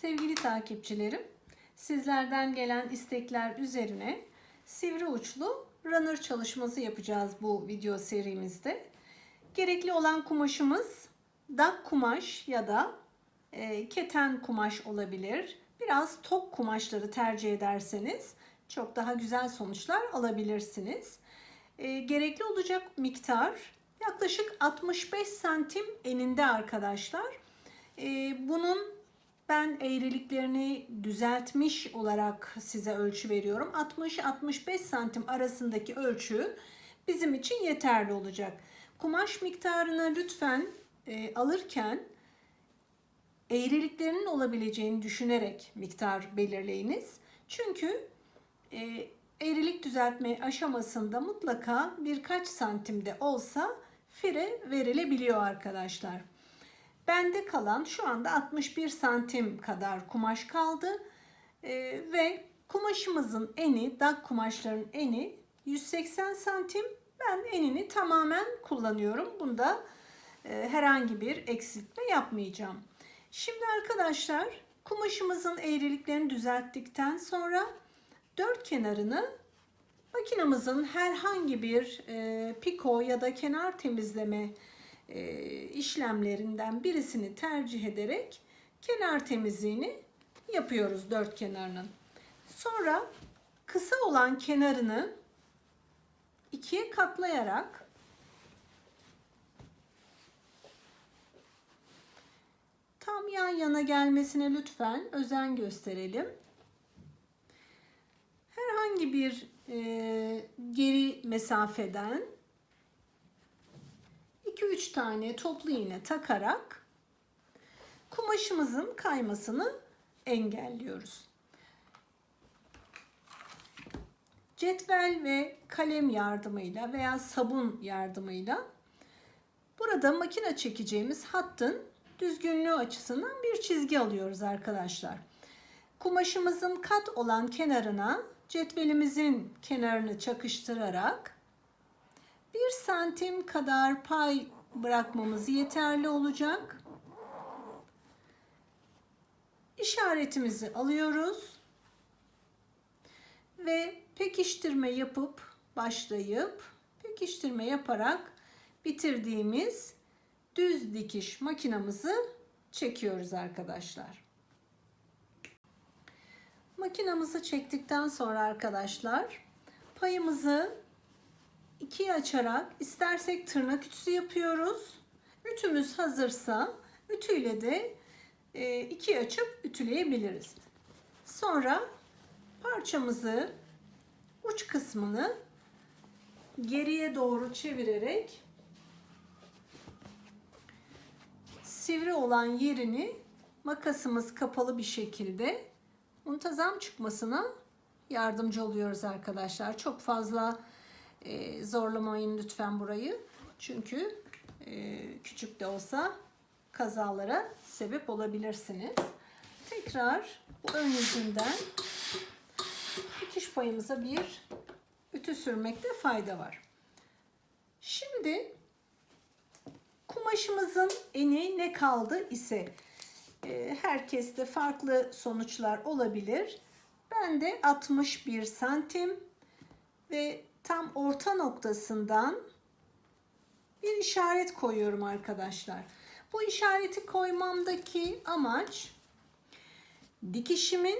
Sevgili takipçilerim, sizlerden gelen istekler üzerine sivri uçlu runner çalışması yapacağız bu video serimizde. Gerekli olan kumaşımız dak kumaş ya da e, keten kumaş olabilir. Biraz tok kumaşları tercih ederseniz çok daha güzel sonuçlar alabilirsiniz. E, gerekli olacak miktar yaklaşık 65 santim eninde arkadaşlar. E, bunun ben eğriliklerini düzeltmiş olarak size ölçü veriyorum. 60-65 santim arasındaki ölçü bizim için yeterli olacak. Kumaş miktarını lütfen e, alırken eğriliklerinin olabileceğini düşünerek miktar belirleyiniz. Çünkü e, eğrilik düzeltme aşamasında mutlaka birkaç santimde olsa fire verilebiliyor arkadaşlar. Bende kalan şu anda 61 santim kadar kumaş kaldı. Ee, ve kumaşımızın eni, dak kumaşların eni 180 santim. Ben enini tamamen kullanıyorum. Bunda e, herhangi bir eksiltme yapmayacağım. Şimdi arkadaşlar kumaşımızın eğriliklerini düzelttikten sonra dört kenarını makinamızın herhangi bir e, piko ya da kenar temizleme işlemlerinden birisini tercih ederek kenar temizliğini yapıyoruz dört kenarının. Sonra kısa olan kenarını ikiye katlayarak tam yan yana gelmesine lütfen özen gösterelim. Herhangi bir e, geri mesafeden 2-3 tane toplu iğne takarak kumaşımızın kaymasını engelliyoruz. Cetvel ve kalem yardımıyla veya sabun yardımıyla burada makine çekeceğimiz hattın düzgünlüğü açısından bir çizgi alıyoruz arkadaşlar. Kumaşımızın kat olan kenarına cetvelimizin kenarını çakıştırarak 1 santim kadar pay bırakmamız yeterli olacak. İşaretimizi alıyoruz. Ve pekiştirme yapıp başlayıp pekiştirme yaparak bitirdiğimiz düz dikiş makinamızı çekiyoruz arkadaşlar. Makinamızı çektikten sonra arkadaşlar payımızı ikiye açarak istersek tırnak ütüsü yapıyoruz. Ütümüz hazırsa ütüyle de e, ikiye açıp ütüleyebiliriz. Sonra parçamızı uç kısmını geriye doğru çevirerek sivri olan yerini makasımız kapalı bir şekilde muntazam çıkmasına yardımcı oluyoruz arkadaşlar. Çok fazla e, zorlamayın lütfen burayı. Çünkü e, küçük de olsa kazalara sebep olabilirsiniz. Tekrar bu ön yüzünden dikiş payımıza bir ütü sürmekte fayda var. Şimdi kumaşımızın eni ne kaldı ise e, herkeste farklı sonuçlar olabilir. Ben de 61 santim ve tam orta noktasından bir işaret koyuyorum arkadaşlar. Bu işareti koymamdaki amaç dikişimin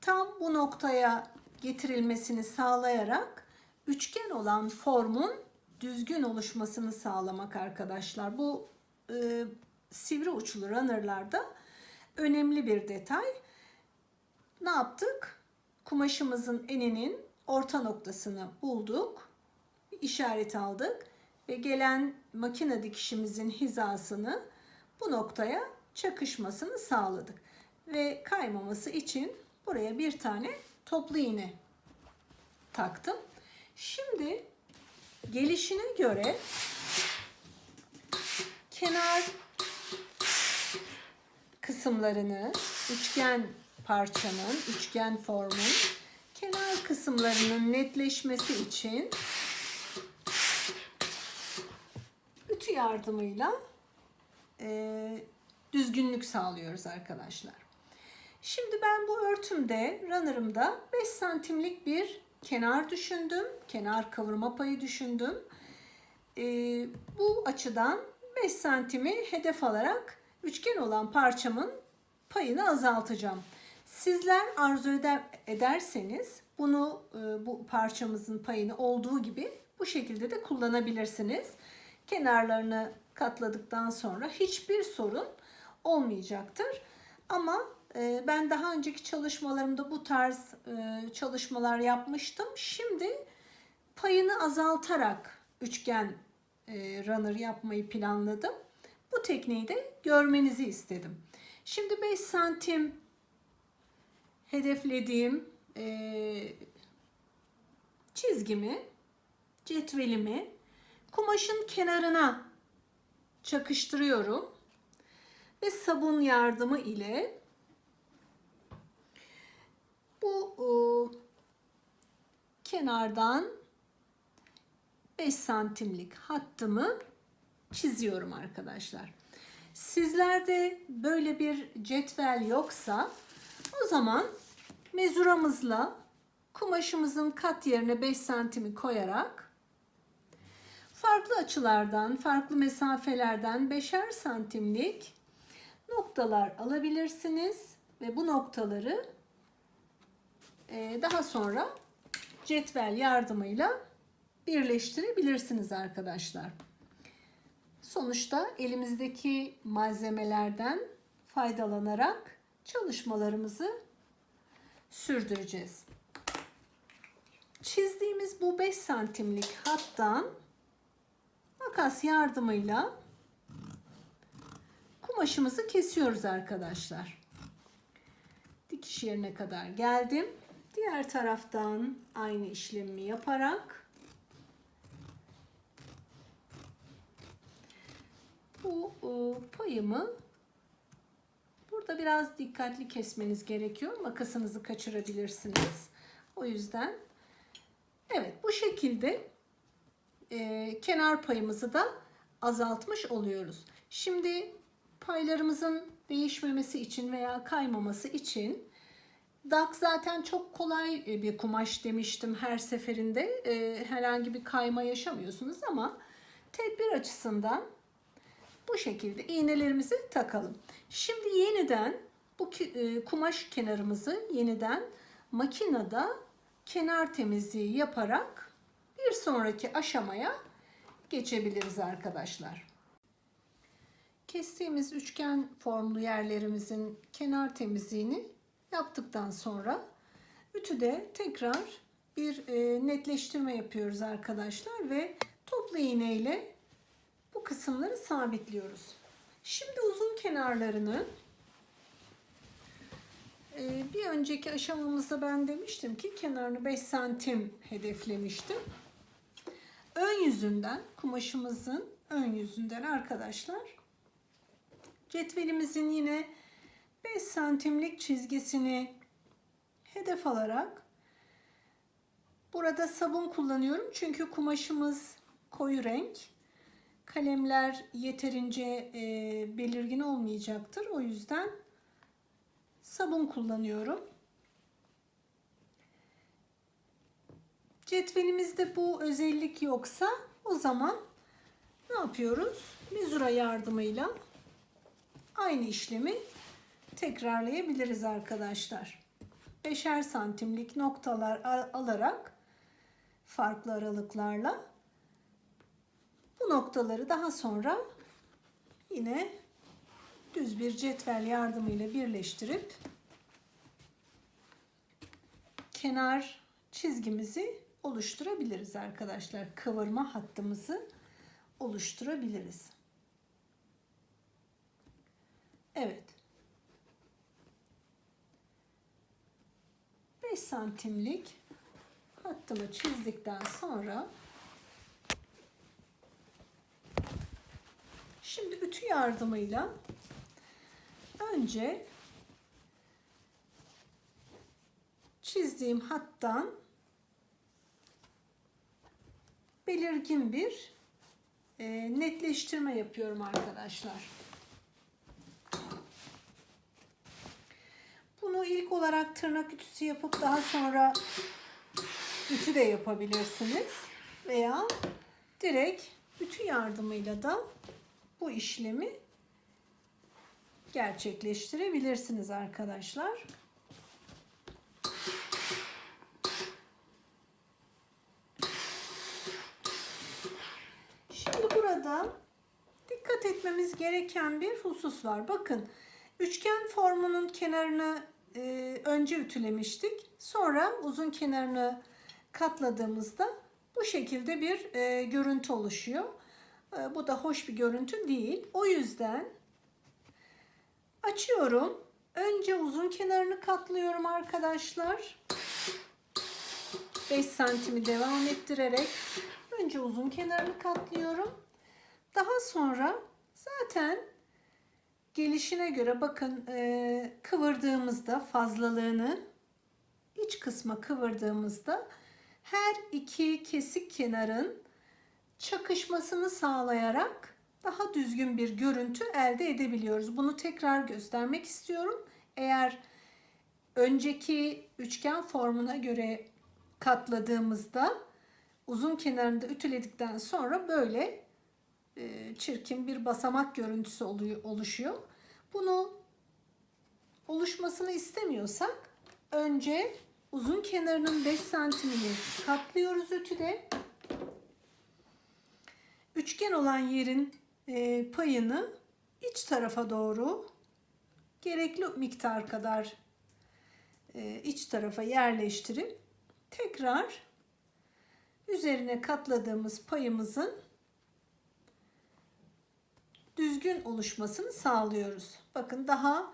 tam bu noktaya getirilmesini sağlayarak üçgen olan formun düzgün oluşmasını sağlamak arkadaşlar. Bu e, sivri uçlu runnerlarda önemli bir detay. Ne yaptık? Kumaşımızın eninin orta noktasını bulduk. işaret aldık ve gelen makine dikişimizin hizasını bu noktaya çakışmasını sağladık. Ve kaymaması için buraya bir tane toplu iğne taktım. Şimdi gelişine göre kenar kısımlarını üçgen parçanın, üçgen formun kenar kısımlarının netleşmesi için ütü yardımıyla e, düzgünlük sağlıyoruz arkadaşlar. Şimdi ben bu örtümde, runner'ımda 5 santimlik bir kenar düşündüm. Kenar kavurma payı düşündüm. Ee, bu açıdan 5 santimi hedef alarak üçgen olan parçamın payını azaltacağım. Sizler arzu eder, ederseniz bunu e, bu parçamızın payını olduğu gibi bu şekilde de kullanabilirsiniz. Kenarlarını katladıktan sonra hiçbir sorun olmayacaktır. Ama e, ben daha önceki çalışmalarımda bu tarz e, çalışmalar yapmıştım. Şimdi payını azaltarak üçgen runner yapmayı planladım. Bu tekniği de görmenizi istedim. Şimdi 5 santim hedeflediğim e, çizgimi, cetvelimi kumaşın kenarına çakıştırıyorum ve sabun yardımı ile bu e, kenardan 5 santimlik hattımı çiziyorum arkadaşlar. Sizlerde böyle bir cetvel yoksa o zaman mezuramızla kumaşımızın kat yerine 5 santimi koyarak farklı açılardan, farklı mesafelerden 5'er santimlik noktalar alabilirsiniz ve bu noktaları e, daha sonra cetvel yardımıyla birleştirebilirsiniz arkadaşlar. Sonuçta elimizdeki malzemelerden faydalanarak çalışmalarımızı sürdüreceğiz. Çizdiğimiz bu 5 santimlik hattan makas yardımıyla kumaşımızı kesiyoruz arkadaşlar. Dikiş yerine kadar geldim. Diğer taraftan aynı işlemi yaparak bu e, payımı burada biraz dikkatli kesmeniz gerekiyor. Makasınızı kaçırabilirsiniz. O yüzden evet bu şekilde e, kenar payımızı da azaltmış oluyoruz. Şimdi paylarımızın değişmemesi için veya kaymaması için Dak zaten çok kolay bir kumaş demiştim her seferinde. E, herhangi bir kayma yaşamıyorsunuz ama tedbir açısından bu şekilde iğnelerimizi takalım. Şimdi yeniden bu e, kumaş kenarımızı yeniden makinede kenar temizliği yaparak bir sonraki aşamaya geçebiliriz arkadaşlar. Kestiğimiz üçgen formlu yerlerimizin kenar temizliğini yaptıktan sonra ütüde tekrar bir e, netleştirme yapıyoruz arkadaşlar ve toplu iğne ile bu kısımları sabitliyoruz. Şimdi uzun kenarlarını e, bir önceki aşamamızda ben demiştim ki kenarını 5 santim hedeflemiştim. Ön yüzünden kumaşımızın ön yüzünden arkadaşlar cetvelimizin yine 5 santimlik çizgisini hedef alarak burada sabun kullanıyorum çünkü kumaşımız koyu renk kalemler yeterince e, belirgin olmayacaktır. O yüzden sabun kullanıyorum. Cetvelimizde bu özellik yoksa o zaman ne yapıyoruz? Mizura yardımıyla aynı işlemi tekrarlayabiliriz arkadaşlar. Beşer santimlik noktalar alarak farklı aralıklarla bu noktaları daha sonra yine düz bir cetvel yardımıyla birleştirip kenar çizgimizi oluşturabiliriz arkadaşlar. Kıvırma hattımızı oluşturabiliriz. Evet. 5 santimlik hattımı çizdikten sonra şimdi ütü yardımıyla önce çizdiğim hattan belirgin bir e, netleştirme yapıyorum arkadaşlar. Bunu İlk olarak tırnak ütüsü yapıp daha sonra ütü de yapabilirsiniz. Veya direkt ütü yardımıyla da bu işlemi gerçekleştirebilirsiniz arkadaşlar. Şimdi burada dikkat etmemiz gereken bir husus var. Bakın üçgen formunun kenarını e, önce ütülemiştik. Sonra uzun kenarını katladığımızda bu şekilde bir e, görüntü oluşuyor. E, bu da hoş bir görüntü değil. O yüzden açıyorum. Önce uzun kenarını katlıyorum arkadaşlar. 5 santimi devam ettirerek önce uzun kenarını katlıyorum. Daha sonra zaten gelişine göre bakın e, kıvırdığımızda fazlalığını iç kısma kıvırdığımızda her iki kesik kenarın çakışmasını sağlayarak daha düzgün bir görüntü elde edebiliyoruz. Bunu tekrar göstermek istiyorum. Eğer önceki üçgen formuna göre katladığımızda uzun kenarında ütüledikten sonra böyle e, çirkin bir basamak görüntüsü oluşuyor. Bunu oluşmasını istemiyorsak önce uzun kenarının 5 santimini katlıyoruz ütüde. Üçgen olan yerin e, payını iç tarafa doğru gerekli miktar kadar e, iç tarafa yerleştirip tekrar üzerine katladığımız payımızın düzgün oluşmasını sağlıyoruz. Bakın daha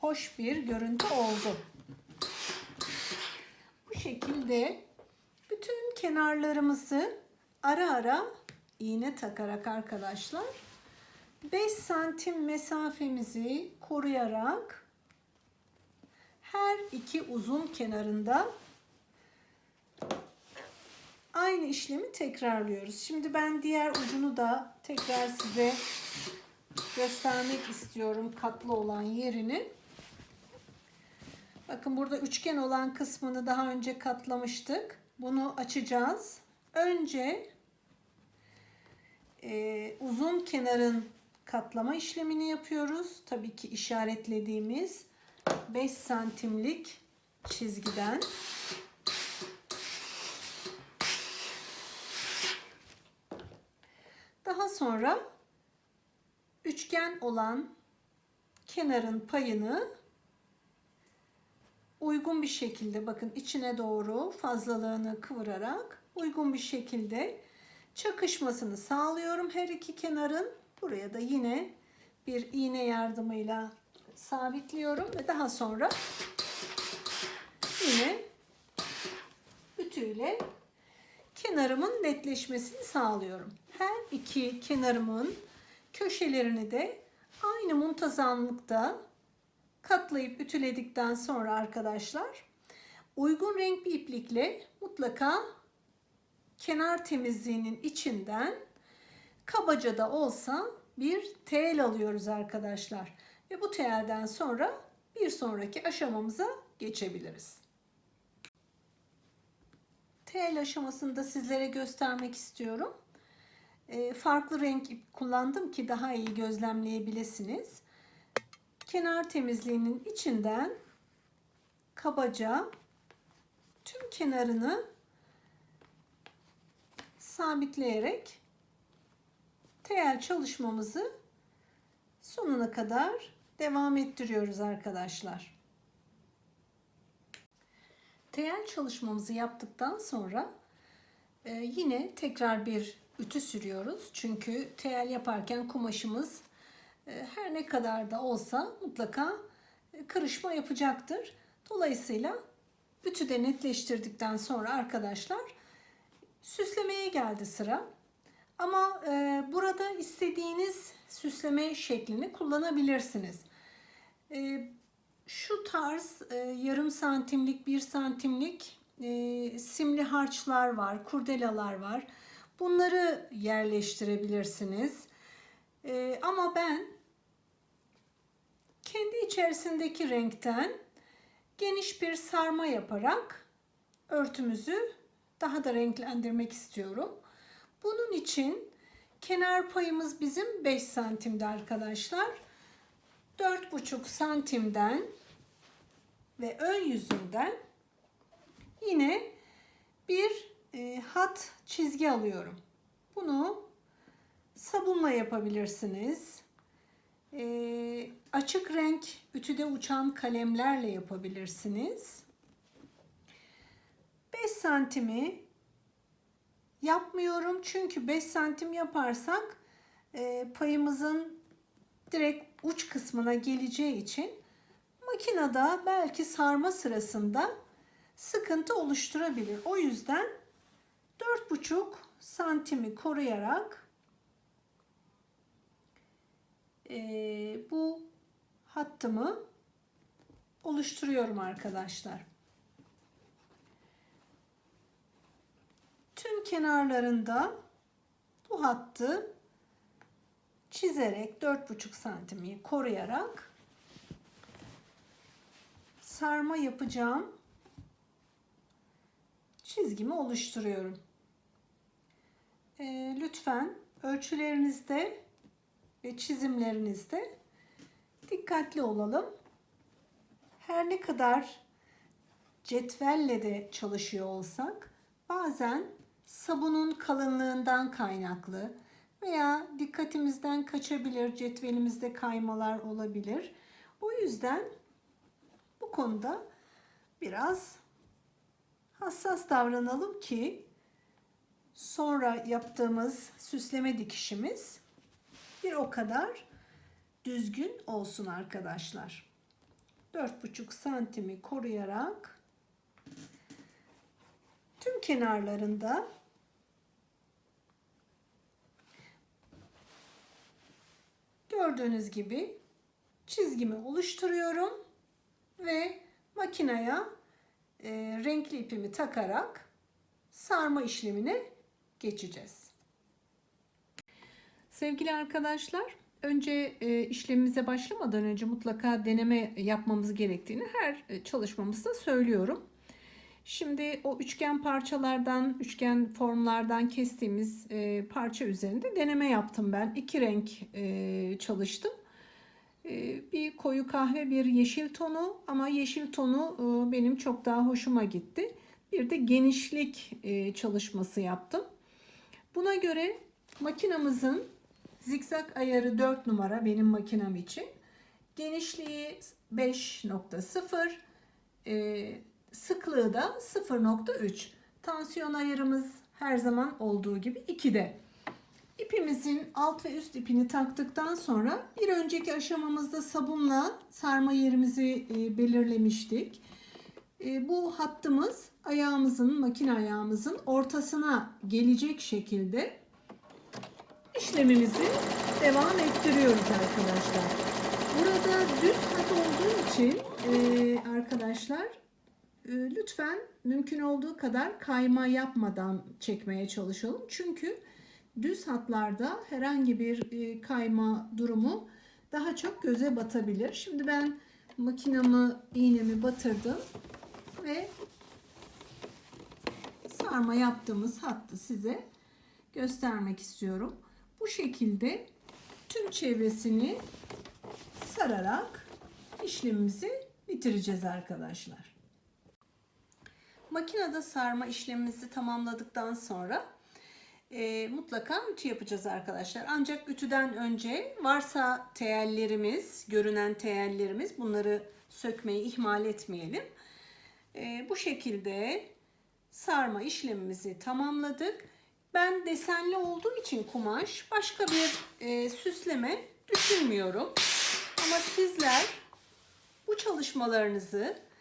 hoş bir görüntü oldu. Bu şekilde bütün kenarlarımızı ara ara iğne takarak arkadaşlar 5 santim mesafemizi koruyarak her iki uzun kenarında aynı işlemi tekrarlıyoruz. Şimdi ben diğer ucunu da tekrar size göstermek istiyorum katlı olan yerini. Bakın burada üçgen olan kısmını daha önce katlamıştık. Bunu açacağız. Önce e, uzun kenarın katlama işlemini yapıyoruz. Tabii ki işaretlediğimiz 5 santimlik çizgiden. Daha sonra üçgen olan kenarın payını uygun bir şekilde bakın içine doğru fazlalığını kıvırarak uygun bir şekilde çakışmasını sağlıyorum her iki kenarın. Buraya da yine bir iğne yardımıyla sabitliyorum ve daha sonra yine ütüyle kenarımın netleşmesini sağlıyorum. Her iki kenarımın köşelerini de aynı muntazamlıkta katlayıp ütüledikten sonra arkadaşlar uygun renk bir iplikle mutlaka kenar temizliğinin içinden kabaca da olsa bir tel alıyoruz arkadaşlar. Ve bu telden sonra bir sonraki aşamamıza geçebiliriz. Tel aşamasını da sizlere göstermek istiyorum. E, farklı renk ip kullandım ki daha iyi gözlemleyebilirsiniz. Kenar temizliğinin içinden kabaca tüm kenarını sabitleyerek tel çalışmamızı sonuna kadar devam ettiriyoruz arkadaşlar. Tel çalışmamızı yaptıktan sonra e, yine tekrar bir ütü sürüyoruz. Çünkü tel yaparken kumaşımız e, her ne kadar da olsa mutlaka e, kırışma yapacaktır. Dolayısıyla ütü de netleştirdikten sonra arkadaşlar süslemeye geldi sıra. Ama e, burada istediğiniz süsleme şeklini kullanabilirsiniz. E, şu tarz e, yarım santimlik, bir santimlik e, simli harçlar var, kurdelalar var. Bunları yerleştirebilirsiniz. E, ama ben kendi içerisindeki renkten geniş bir sarma yaparak örtümüzü daha da renklendirmek istiyorum. Bunun için kenar payımız bizim 5 santimde arkadaşlar. 4,5 santimden ve ön yüzünden yine bir e, hat çizgi alıyorum. Bunu sabunla yapabilirsiniz. E, açık renk ütüde uçan kalemlerle yapabilirsiniz. 5 santimi yapmıyorum çünkü 5 santim yaparsak e, payımızın direkt uç kısmına geleceği için makinede belki sarma sırasında sıkıntı oluşturabilir. O yüzden 4,5 santimi koruyarak e, bu hattımı oluşturuyorum arkadaşlar. Tüm kenarlarında bu hattı çizerek 4,5 santimi koruyarak sarma yapacağım çizgimi oluşturuyorum. E, lütfen ölçülerinizde ve çizimlerinizde dikkatli olalım. Her ne kadar cetvelle de çalışıyor olsak bazen sabunun kalınlığından kaynaklı veya dikkatimizden kaçabilir, cetvelimizde kaymalar olabilir. O yüzden bu konuda biraz hassas davranalım ki sonra yaptığımız süsleme dikişimiz bir o kadar düzgün olsun arkadaşlar. 4,5 santimi koruyarak tüm kenarlarında gördüğünüz gibi çizgimi oluşturuyorum ve makineye e, renkli ipimi takarak sarma işlemine geçeceğiz. Sevgili arkadaşlar, önce e, işlemimize başlamadan önce mutlaka deneme yapmamız gerektiğini her e, çalışmamızda söylüyorum. Şimdi o üçgen parçalardan, üçgen formlardan kestiğimiz e, parça üzerinde deneme yaptım ben. İki renk e, çalıştım. E, bir koyu kahve, bir yeşil tonu ama yeşil tonu e, benim çok daha hoşuma gitti. Bir de genişlik e, çalışması yaptım. Buna göre makinamızın zikzak ayarı 4 numara benim makinam için. Genişliği 5.0, e, sıklığı da 0.3. Tansiyon ayarımız her zaman olduğu gibi 2'de. İpimizin alt ve üst ipini taktıktan sonra bir önceki aşamamızda sabunla sarma yerimizi e, belirlemiştik. E, bu hattımız ayağımızın, makine ayağımızın ortasına gelecek şekilde işlemimizi devam ettiriyoruz arkadaşlar. Burada düz hat olduğu için e, arkadaşlar lütfen mümkün olduğu kadar kayma yapmadan çekmeye çalışalım. Çünkü düz hatlarda herhangi bir e, kayma durumu daha çok göze batabilir. Şimdi ben makinamı, iğnemi batırdım ve sarma yaptığımız hattı size göstermek istiyorum. Bu şekilde tüm çevresini sararak işlemimizi bitireceğiz arkadaşlar. Makinede sarma işlemimizi tamamladıktan sonra e, mutlaka ütü yapacağız arkadaşlar. Ancak ütüden önce varsa teyellerimiz, görünen teyellerimiz bunları sökmeyi ihmal etmeyelim. E, bu şekilde sarma işlemimizi tamamladık. Ben desenli olduğu için kumaş başka bir e, süsleme düşünmüyorum. Ama sizler bu çalışmalarınızı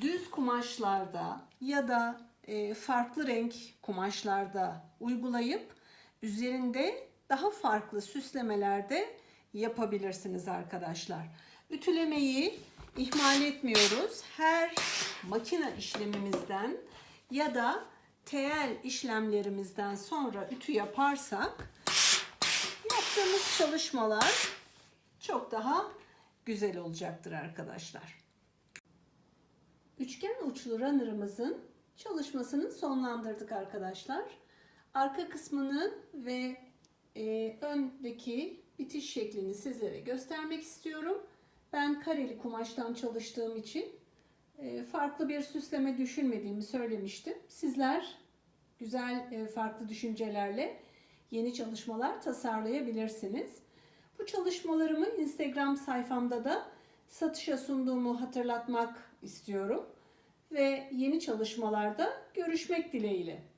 düz kumaşlarda ya da e, farklı renk kumaşlarda uygulayıp üzerinde daha farklı süslemelerde yapabilirsiniz arkadaşlar. Ütülemeyi ihmal etmiyoruz. Her makine işlemimizden ya da teyel işlemlerimizden sonra ütü yaparsak yaptığımız çalışmalar çok daha güzel olacaktır arkadaşlar. Üçgen uçlu runner'ımızın çalışmasını sonlandırdık arkadaşlar. Arka kısmını ve e, öndeki bitiş şeklini sizlere göstermek istiyorum. Ben kareli kumaştan çalıştığım için e, farklı bir süsleme düşünmediğimi söylemiştim. Sizler güzel e, farklı düşüncelerle yeni çalışmalar tasarlayabilirsiniz. Bu çalışmalarımı Instagram sayfamda da satışa sunduğumu hatırlatmak istiyorum ve yeni çalışmalarda görüşmek dileğiyle.